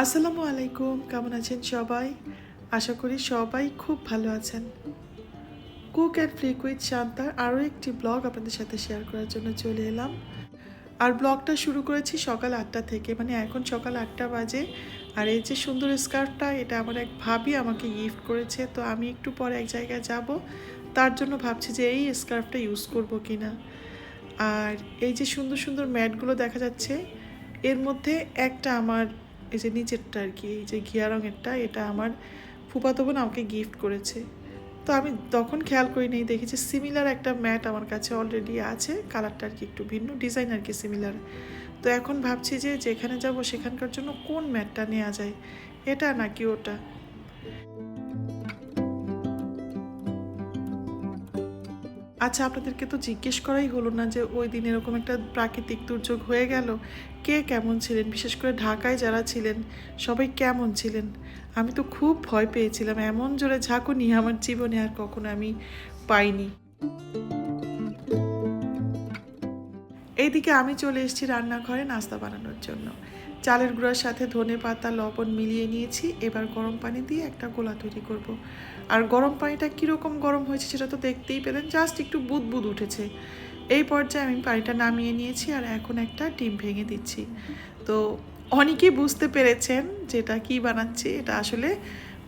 আসসালামু আলাইকুম, কেমন আছেন সবাই? আশা করি সবাই খুব ভালো আছেন। কুক অ্যান্ড ফ্লিক উইথ শান্তার আরও একটি ব্লগ আপনাদের সাথে শেয়ার করার জন্য চলে এলাম। আর ব্লগটা শুরু করেছি সকাল আটটা থেকে মানে এখন সকাল আটটা বাজে। আর এই যে সুন্দর স্কার্ফটা এটা আমার এক ভাবি আমাকে গিফট করেছে, তো আমি একটু পরে এক জায়গায় যাব। তার জন্য ভাবছি যে এই স্কার্ফটা ইউজ করব কি না আর এই যে সুন্দর সুন্দর ম্যাটগুলো দেখা যাচ্ছে, এর মধ্যে একটা আমার, এই যে নিচেরটা আর কি, এই যে ঘিয়া রঙেরটা, এটা আমার ফুপাতো বোন আমাকে গিফট করেছে। তো আমি তখন খেয়াল করি নেই দেখেছি সিমিলার একটা ম্যাট আমার কাছে অলরেডি আছে কালারটা আর কি একটু ভিন্ন ডিজাইন আর কি সিমিলার তো এখন ভাবছি যে যেখানে যাব সেখানকার জন্য কোন ম্যাটটা নেওয়া যায়, এটা নাকি ওটা? আচ্ছা আপনাদেরকে তো জিজ্ঞেস করাই হলো না যে ওই দিন এরকম একটা প্রাকৃতিক দুর্যোগ হয়ে গেল। কে কেমন ছিলেন? বিশেষ করে ঢাকায় যারা ছিলেন, সবাই কেমন ছিলেন? আমি তো খুব ভয় পেয়েছিলাম। এমন জোরে ঝাঁকুনি আমার জীবনে আর কখনো আমি পাইনি। এইদিকে আমি চলে এসেছি রান্নাঘরে নাস্তা বানানোর জন্য। চালের গুঁড়ার সাথে ধনে পাতা, লবণ মিলিয়ে নিয়েছি। এবার গরম পানি দিয়ে একটা গোলা তৈরি করব। আর গরম পানিটা কীরকম গরম হয়েছে সেটা তো দেখতেই পেলেন, জাস্ট একটু বুদ বুদ উঠেছে। এই পর্যায়ে আমি পানিটা নামিয়ে নিয়েছি আর এখন একটা ডিম ভেঙে দিচ্ছি। তো অনেকেই বুঝতে পেরেছেন যেটা কি বানাচ্ছি, এটা আসলে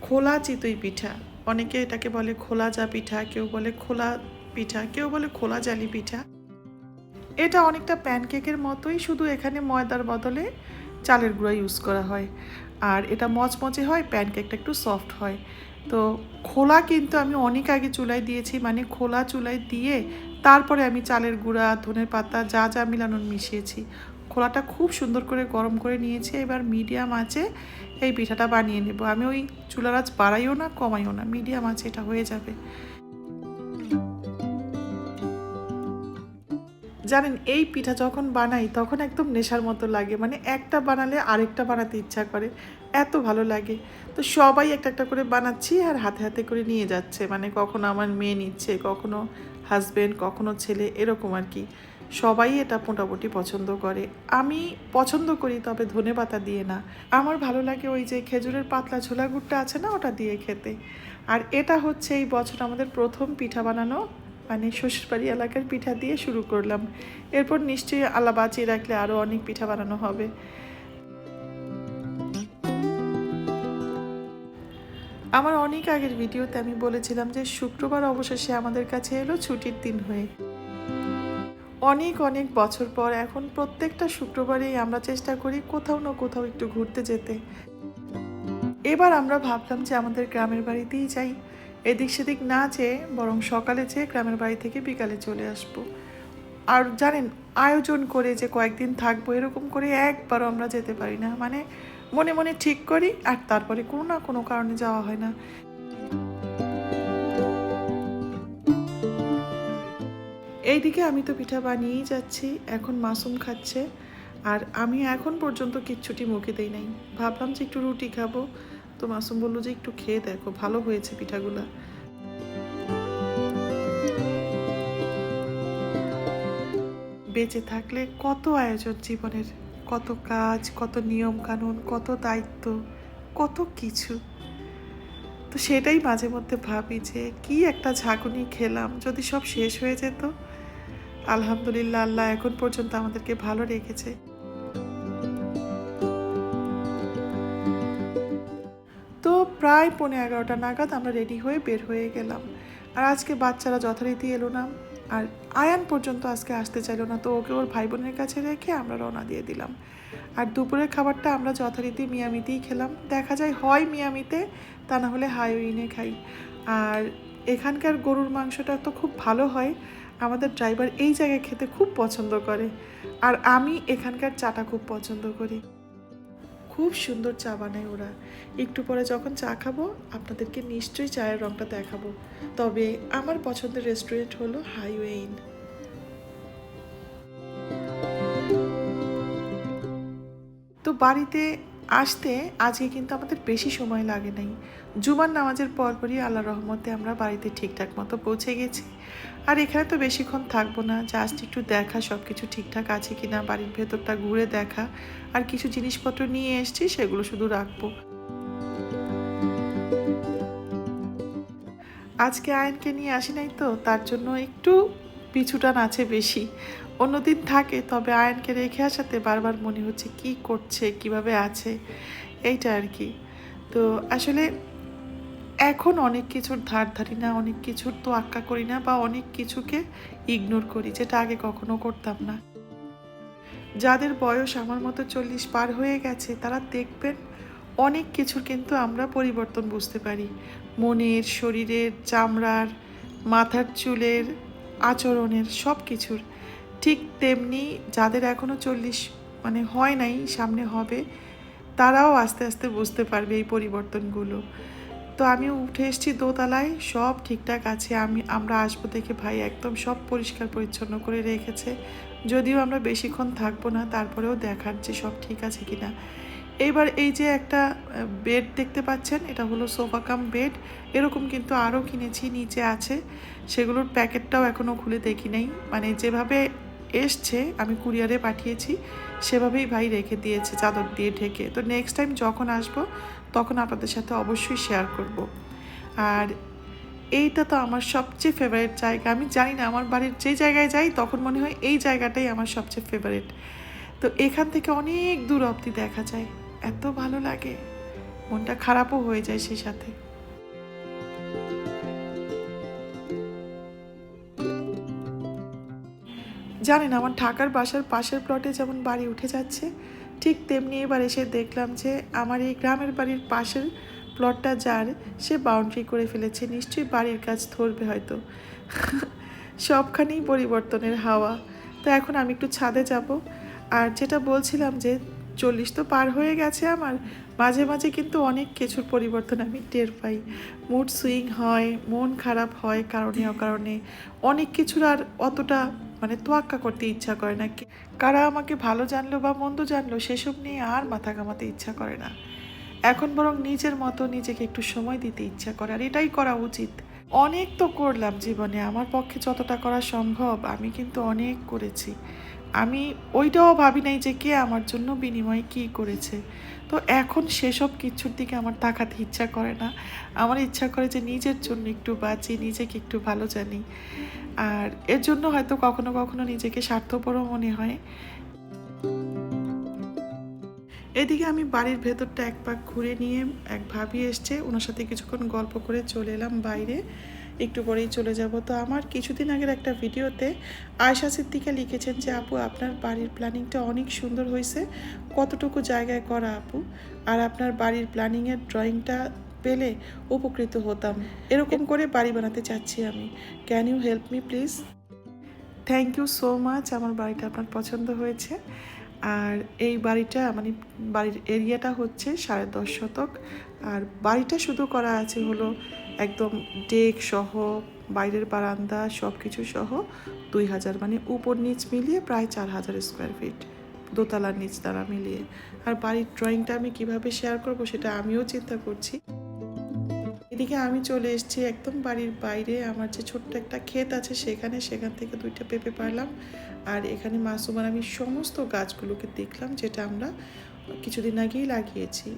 খোলা চিতই পিঠা। অনেকে এটাকে বলে খোলা যা পিঠা, কেউ বলে খোলা পিঠা, কেউ বলে খোলা জালি পিঠা। এটা অনেকটা প্যানকেকের মতোই, শুধু এখানে ময়দার বদলে চালের গুঁড়া ইউজ করা হয়। আর এটা মচমচে হয়, প্যানকেকটা একটু সফট হয়। তো খোলা কিন্তু আমি অনেক আগে চুলায় দিয়েছি মানে খোলা চুলায় দিয়ে তারপরে আমি চালের গুঁড়া ধনের পাতা, যা যা মিলানোর মিশিয়েছি। খোলাটা খুব সুন্দর করে গরম করে নিয়েছি, এবার মিডিয়াম আঁচে এই পিঠাটা বানিয়ে নেব। আমি ওই চুলার আঁচ বাড়াইও না, কমাইও না মিডিয়াম আঁচে এটা হয়ে যাবে। জানেন, এই পিঠা যখন বানাই, তখন একদম নেশার মতো লাগে। মানে একটা বানালে আরেকটা বানাতে ইচ্ছা করে। এত ভালো লাগে। তো সবাই একটা একটা করে বানাচ্ছি আর হাতে হাতে করে নিয়ে যাচ্ছে। মানে কখনো আমার মেয়ে নিচ্ছে, কখনো হাজবেন্ড কখনো ছেলে, এরকম আর কি। সবাই এটা মোটামুটি পছন্দ করে। আমি পছন্দ করি, তবে ধনে পাতা দিয়ে না। আমার ভালো লাগে ওই যে খেজুরের পাতলা ছোলা গুড়টা আছে না, ওটা দিয়ে খেতে। আর এটা হচ্ছে এই বছর আমাদের প্রথম পিঠা বানানো মানে শ্বশুরবাড়ি এলাকার পিঠা দিয়ে শুরু করলাম। এরপর নিশ্চয়ই আলা বাঁচিয়ে রাখলে আরও অনেক পিঠা বানানো হবে। আমার অনেক আগের ভিডিওতে আমি বলেছিলাম যে শুক্রবার অবশেষে আমাদের কাছে এলো ছুটির দিন হয়ে। অনেক অনেক বছর পর এখন প্রত্যেকটা শুক্রবারেই আমরা চেষ্টা করি কোথাও না কোথাও একটু ঘুরতে যেতে। এবার আমরা ভাবলাম যে আমাদের গ্রামের বাড়িতেই যাই। এদিক সেদিক না চেয়ে বরং সকালে যেয়ে গ্রামের বাড়ি থেকে বিকালে চলে আসব। আর জানেন, আয়োজন করে যে কয়েকদিন থাকব, এরকম করে একবারও আমরা যেতে পারি না। মানে মনে মনে ঠিক করি আর তারপরে কোনো না কোনো কারণে যাওয়া হয় না। এইদিকে আমি তো পিঠা বানিয়েই যাচ্ছি, এখন মাসুম খাচ্ছে। আর আমি এখন পর্যন্ত কিচ্ছুটি মুখে দেই নাই। ভাবলাম যে একটু রুটি খাব। তো মাসুম বলল যে একটু খেয়ে দেখো, ভালো হয়েছে পিঠাগুলা। বেঁচে থাকলে কত আয়োজন জীবনের, কত কাজ, কত নিয়ম কানুন কত দায়িত্ব, কত কিছু। তো সেটাই মাঝে মধ্যে ভাবি যে কি একটা ঝাঁকুনি খেলাম, যদি সব শেষ হয়ে যেত, আলহামদুলিল্লাহ, আল্লাহ এখন পর্যন্ত আমাদেরকে ভালো রেখেছে। প্রায় পৌনে এগারোটা নাগাদ আমরা রেডি হয়ে বের হয়ে গেলাম। আর আজকে বাচ্চারা যথারীতি এলো না। আর আয়ান পর্যন্ত আজকে আসতে চাইলো না, তো ওকে ওর ভাই বোনের কাছে রেখে আমরা রওনা দিয়ে দিলাম। আর দুপুরের খাবারটা আমরা যথারীতি মিয়ামিতেই খেলাম। দেখা যায় হয় মিয়ামিতে, তা না হলে হাইওয়েনে খাই। আর এখানকার গরুর মাংসটা তো খুব ভালো হয়। আমাদের ড্রাইভার এই জায়গায় খেতে খুব পছন্দ করে। আর আমি এখানকার চাটা খুব পছন্দ করি। খুব সুন্দর চা বানায় ওরা। একটু পরে যখন চা খাব, আপনাদেরকে নিশ্চয়ই চায়ের রঙটা দেখাবো। তবে আমার পছন্দের রেস্টুরেন্ট হলো হাইওয়েইন তো বাড়িতে আসতে, আজকে কিন্তু আমাদের বেশি সময় লাগে নাই। জুমার নামাজের পরপরই আল্লাহ রহমতে আমরা বাড়িতে ঠিকঠাক মতো পৌঁছে গেছি। আর এখানে তো বেশিক্ষণ থাকব না জাস্ট একটু দেখা সব কিছু ঠিকঠাক আছে কি না বাড়ির ভেতরটা ঘুরে দেখা, আর কিছু জিনিসপত্র নিয়ে এসেছি, সেগুলো শুধু রাখব। আজকে আয়নকে নিয়ে আসি নাই তো, তার জন্য একটু পিছুটান আছে বেশি। অন্যদিন থাকে, তবে আয়নকে রেখে আসাতে বারবার মনে হচ্ছে কি করছে, কীভাবে আছে, এইটা আর কি। তো আসলে এখন অনেক কিছুর ধার ধারি না, অনেক কিছুর তো আক্কা করি না বা অনেক কিছুকে ইগনোর করি, যেটা আগে কখনো করতাম না। যাদের বয়স আমার মতো চল্লিশ পার হয়ে গেছে, তারা দেখবেন অনেক কিছুর কিন্তু আমরা পরিবর্তন বুঝতে পারি। মনের, শরীরের, চামড়ার, মাথার চুলের, আচরণের সব কিছুর ঠিক তেমনি যাদের এখনও চল্লিশ মানে হয় নাই, সামনে হবে, তারাও আস্তে আস্তে বুঝতে পারবে এই পরিবর্তনগুলো। তো আমি উঠে এসেছি দোতলায়, সব ঠিকঠাক আছে, আমি, আমরা আসব দেখে ভাই একদম সব পরিষ্কার পরিচ্ছন্ন করে রেখেছে। যদিও আমরা বেশিক্ষণ থাকব না, তারপরেও দেখার যে সব ঠিক আছে কি না এইবার এই যে একটা বেড দেখতে পাচ্ছেন, এটা হলো সোফা কাম বেড এরকম কিন্তু আরও কিনেছি, নিচে আছে, সেগুলোর প্যাকেটটাও এখনও খুলে দেখি নাই। মানে যেভাবে এসছে, আমি কুরিয়ারে পাঠিয়েছি। সেভাবেই ভাই রেখে দিয়েছে, চাদর দিয়ে ঢেকে। তো নেক্সট টাইম যখন আসব, তখন আপনাদের সাথে অবশ্যই শেয়ার করব। আর এইটা তো আমার সবচেয়ে ফেভারিট জায়গা। আমি জানি না, আমার বাড়ির যে জায়গায় যাই, তখন মনে হয় এই জায়গাটাই আমার সবচেয়ে ফেভারিট তো এখান থেকে অনেক দূর অবধি দেখা যায়। এত ভালো লাগে। মনটা খারাপও হয়ে যায় সেই সাথে। জানেন, আমার ঢাকার বাসার পাশের প্লটে যেমন বাড়ি উঠে যাচ্ছে, ঠিক তেমনি এবার এসে দেখলাম যে আমার এই গ্রামের বাড়ির পাশের প্লটটা যার, সে বাউন্ডারি করে ফেলেছে, নিশ্চয়ই বাড়ির কাজ ধরবে হয়তো। সবখানেই পরিবর্তনের হাওয়া। তো এখন আমি একটু ছাদে যাব। আর যেটা বলছিলাম যে চল্লিশ তো পার হয়ে গেছে আমার, মাঝে মাঝে কিন্তু অনেক কিছুর পরিবর্তন আমি টের পাই। মুড সুইং হয়, মন খারাপ হয় কারণে অকারণে। অনেক কিছুর আর অতটা মানে তোয়াক্কা করতে ইচ্ছা করে না। কারা আমাকে ভালো জানলো বা মন্দ জানলো, সেসব নিয়ে আর মাথা ঘামাতে ইচ্ছা করে না। এখন বরং নিজের মতো নিজেকে একটু সময় দিতে ইচ্ছা করে, আর এটাই করা উচিত। অনেক তো করলাম জীবনে, আমার পক্ষে যতটা করা সম্ভব, আমি কিন্তু অনেক করেছি। আমি ওইটাও ভাবি নাই যে কে আমার জন্য বিনিময়ে কী করেছে। তো এখন সেসব কিছুর দিকে আমার তাকাতে ইচ্ছা করে না। আমার ইচ্ছা করে যে নিজের জন্য একটু বাঁচি, নিজেকে একটু ভালো জানি। আর এর জন্য হয়তো কখনো কখনো নিজেকে স্বার্থপরও মনে হয়। এদিকে আমি বাড়ির ভেতরটা এক পাক ঘুরে নিয়ে এক ভাবি এসছে, ওনার সাথে কিছুক্ষণ গল্প করে চলে এলাম বাইরে। একটু পরেই চলে যাব। তো আমার কিছুদিন আগের একটা ভিডিওতে আয়সা সিদ্দিকা লিখেছেন যে, আপু, আপনার বাড়ির প্ল্যানিংটা অনেক সুন্দর হয়েছে। কতটুকু জায়গায় করা আপু? আর আপনার বাড়ির প্ল্যানিংয়ের ড্রয়িংটা পেলে উপকৃত হতাম। এরকম করে বাড়ি বানাতে চাচ্ছি আমি। Can you help me please thank you so much আমার বাড়িটা আপনার পছন্দ হয়েছে। আর এই বাড়িটা মানে বাড়ির এরিয়াটা হচ্ছে সাড়ে দশ শতক। আর বাড়িটা শুধু করা আছে হলো একদম ডেক সহ, বাইরের বারান্দা সব কিছু সহ দুই হাজার মানে উপর নিচ মিলিয়ে প্রায় চার হাজার স্কোয়ার ফিট দোতলার নিচ দ্বারা মিলিয়ে। আর বাড়ির ড্রয়িংটা আমি কীভাবে শেয়ার করব সেটা আমিও চিন্তা করছি। এদিকে আমি চলে এসেছি একদম বাড়ির বাইরে। আমার যে ছোট্ট একটা ক্ষেত আছে সেখানে, সেখান থেকে দুইটা পেঁপে পারলাম আর এখানে মাসুমার আমি সমস্ত গাছগুলোকে দেখলাম, যেটা আমরা কিছুদিন আগেই লাগিয়েছি।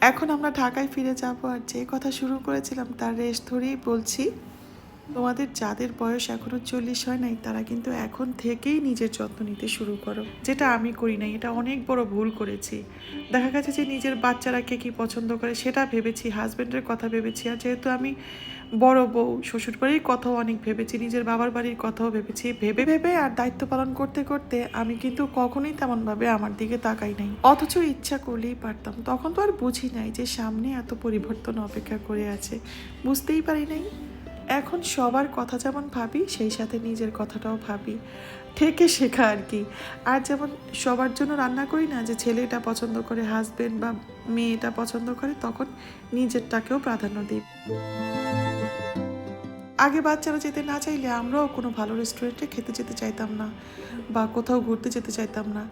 এখন আমরা ঢাকায় ফিরে যাব আর যে কথা শুরু করেছিলাম তার রেশ ধরেই বলছি তোমাদের যাদের বয়স এখনও চল্লিশ হয় নাই, তারা কিন্তু এখন থেকেই নিজের যত্ন নিতে শুরু করো। যেটা আমি করি নাই, এটা অনেক বড় ভুল করেছি। দেখা গেছে যে নিজের বাচ্চারা কে কী পছন্দ করে সেটা ভেবেছি হাজব্যান্ডের কথা ভেবেছি, আর যেহেতু আমি বড় বউ শ্বশুর বাড়ির কথাও অনেক ভেবেছি, নিজের বাবার বাড়ির কথাও ভেবেছি। ভেবে ভেবে আর দায়িত্ব পালন করতে করতে আমি কিন্তু কখনোই তেমনভাবে আমার দিকে তাকাই নাই। অথচ ইচ্ছা করলেই পারতাম। তখন তো আর বুঝি নাই যে সামনে এত পরিবর্তন অপেক্ষা করে আছে। বুঝতেই পারি নাই। এখন সবার কথা যেমন ভাবি, সেই সাথে নিজের কথাটাও ভাবি। থেকে শেখা আর কি। আর যেমন সবার জন্য রান্না করি না, যে ছেলেটা পছন্দ করে হাজবেন্ড বা মেয়েটা পছন্দ করে, তখন নিজেরটাকেও প্রাধান্য দিই। আগে বাচ্চারা যেতে না চাইলে আমরাও কোনো ভালো রেস্টুরেন্টে খেতে যেতে চাইতাম না বা কোথাও ঘুরতে যেতে চাইতাম না।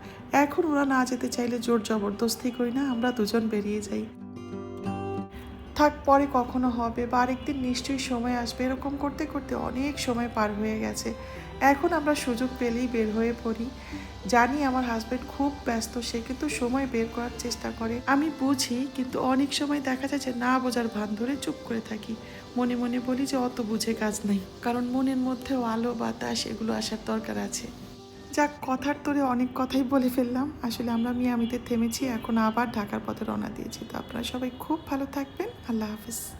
এখন ওরা না যেতে চাইলে জোর জবরদস্তি করি না, আমরা দুজন বেরিয়ে যাই। থাক, পরে কখনো হবে, বা আরেকদিন নিশ্চয়ই সময় আসবে। এরকম করতে করতে অনেক সময় পার হয়ে গেছে। এখন আমরা সুযোগ পেলেই বের হয়ে পড়ি। জানি আমার হাজব্যান্ড খুব ব্যস্ত, সে কিন্তু সময় বের করার চেষ্টা করে। আমি বুঝি, কিন্তু অনেক সময় দেখা যায় যে না বোঝার ভান ধরে চুপ করে থাকি। মনে মনে বলি যে অত বুঝে কাজ নেই। কারণ মনের মধ্যেও আলো, বাতাস, এগুলো আসার দরকার আছে। যাক, কথার তোরে অনেক কথাই বলে ফেললাম। আসলে আমরা মিয়ামিতে থেমেছি, এখন আবার ঢাকার পথে রওনা দিয়েছি। তো আপনারা সবাই খুব ভালো থাকবেন। আল্লাহ হাফিজ।